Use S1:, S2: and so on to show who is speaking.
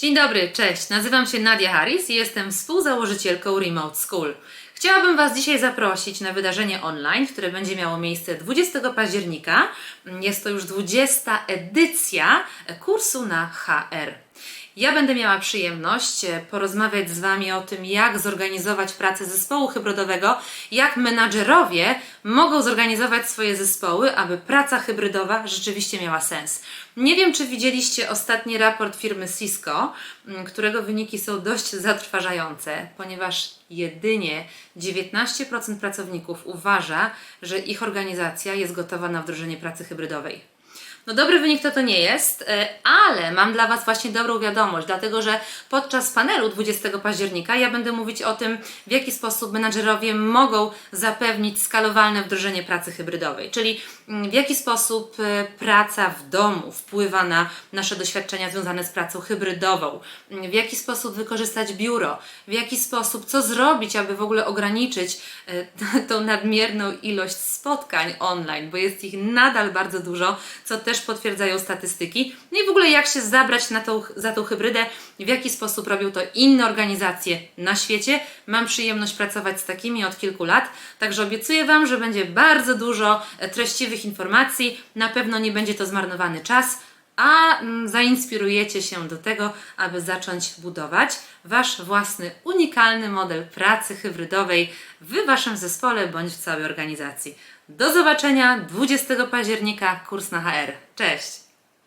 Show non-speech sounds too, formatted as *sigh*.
S1: Dzień dobry, cześć. Nazywam się Nadia Harris i jestem współzałożycielką Remote School. Chciałabym Was dzisiaj zaprosić na wydarzenie online, które będzie miało miejsce 20 października. Jest to już 20 edycja kursu na HR. Ja będę miała przyjemność e, porozmawiać z Wami o tym, jak zorganizować pracę zespołu hybrydowego, jak menadżerowie mogą zorganizować swoje zespoły, aby praca hybrydowa rzeczywiście miała sens. Nie wiem, czy widzieliście ostatni raport firmy Cisco, którego wyniki są dość zatrważające, ponieważ jedynie 19% pracowników uważa, że ich organizacja jest gotowa na wdrożenie pracy hybrydowej. No dobry wynik to to nie jest, e, ale mam dla Was właśnie dobrą wiadomość, dlatego że podczas panelu 20 października ja będę mówić o tym, w jaki sposób menadżerowie mogą zapewnić skalowalne wdrożenie pracy hybrydowej, czyli mm, w jaki sposób e, praca w domu wpływa na nasze doświadczenia związane z pracą hybrydową, mm, w jaki sposób wykorzystać biuro, w jaki sposób, co zrobić, aby w ogóle ograniczyć e, *laughs* tą nadmierną ilość spotkań online, bo jest ich nadal bardzo dużo, co też potwierdzają statystyki. No i w ogóle jak się zabrać na tą, za tą hybrydę, w jaki sposób robią to inne organizacje na świecie. Mam przyjemność pracować z takimi od kilku lat, także obiecuję Wam, że będzie bardzo dużo e, treściwych informacji. Na pewno nie będzie to zmarnowany czas a mm, zainspirujecie się do tego, aby zacząć budować Wasz własny unikalny model pracy hybrydowej w Waszym zespole bądź w całej organizacji. Do zobaczenia 20 października, kurs na HR. Cześć!